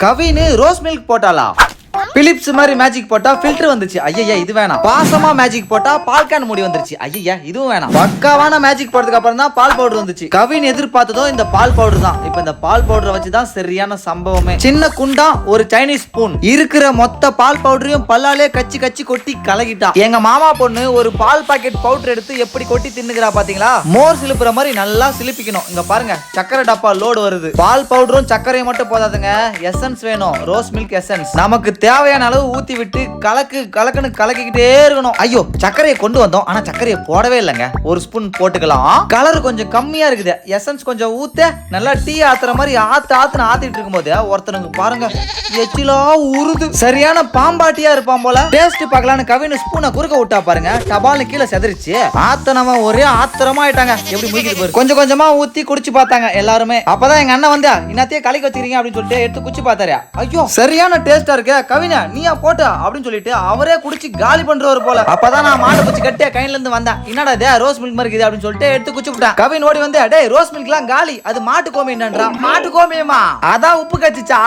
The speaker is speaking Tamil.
கவின்னு ரோஸ் மில்க் போட்டாளா பிலிப்ஸ் மாதிரி மேஜிக் போட்டா ஃபில்டர் வந்துச்சு. ஐயா இது வேணாம். பாசமா மேஜிக் போட்டா பால் கேன் முடி வந்துருச்சு. ஐயா இதுவும் வேணாம். பக்காவான மேஜிக் போட்டதுக்கு அப்புறம் தான் பால் பவுடர் வந்துச்சு. கவின் எதிர்பார்த்ததோ இந்த பால் பவுடர் தான். இப்போ இந்த பால் பவுடரை வச்சு தான் சரியான சம்பவமே. சின்ன குண்டா ஒரு சைனீஸ் ஸ்பூன் இருக்கிற மொத்த பால் பவுடரையும் பல்லாலே கச்சி கச்சி கொட்டி கலகிட்டா. எங்க மாமா பொண்ணு ஒரு பால் பாக்கெட் பவுடர் எடுத்து எப்படி கொட்டி தின்னுகிறா பாத்தீங்களா? மோர் சிலுப்புற மாதிரி நல்லா சிலுப்பிக்கணும். இங்க பாருங்க சக்கரை டப்பா லோடு வருது. பால் பவுடரும் சர்க்கரையும் மட்டும் போதாதுங்க. எசன்ஸ் வேணும். ரோஸ் மில்க் எசன்ஸ் நமக்கு தேவையான அளவு ஊத்தி விட்டு கலக்கு கலக்குன்னு கலக்கிக்கிட்டே இருக்கணும். ஐயோ சர்க்கரையை கொண்டு வந்தோம். ஆனா சர்க்கரையை போடவே இல்லைங்க. ஒரு ஸ்பூன் போட்டுக்கலாம். கலர் கொஞ்சம் கம்மியா இருக்குது. எசன்ஸ் கொஞ்சம் ஊத்த நல்லா டீ ஆத்துற மாதிரி ஆத்து ஆத்துன்னு ஆத்திட்டு இருக்கும்போது ஒருத்தனுக்கு பாருங்க எச்சிலா உருது. சரியான பாம்பாட்டியா இருப்பான் போல. டேஸ்ட் பார்க்கலான்னு கவினு ஸ்பூனை குறுக்க விட்டா பாருங்க. டபால்னு கீழே செதறிச்சு. ஆத்தனமா ஒரே ஆத்திரமா ஆயிட்டாங்க எப்படி முடிக்கிட்டு போயிரு? கொஞ்சம் கொஞ்சமா ஊத்தி குடிச்சு பார்த்தாங்க எல்லாருமே. அப்பதான் எங்க அண்ணன் வந்தா இன்னத்தையே கலக்கி வச்சிருக்கீங்க அப்படின்னு சொல்லிட்டு எடுத்து குச்சி பார்த்தாரு. ஐயோ சரியான டேஸ்டா இருக்கு. கவின் நீயா போட்டு அப்படின்னு சொல்லிட்டு அவரே குடிச்சு காலி பண்றவர் போல. அப்பதான் நான் மாடு குச்சி கட்டியா கையில இருந்து வந்தேன். என்னடா இதே ரோஸ் மில்க் மாதிரி இருக்குது அப்படின்னு சொல்லிட்டு எடுத்து குச்சி விட்டேன். கவின் ஓடி வந்து டேய் ரோஸ் மில்க்லாம் காலி அது மாட்டு கோமியம்ன்றா மாட்டு கோமியமா அதான் உப்பு கச்சிச்சா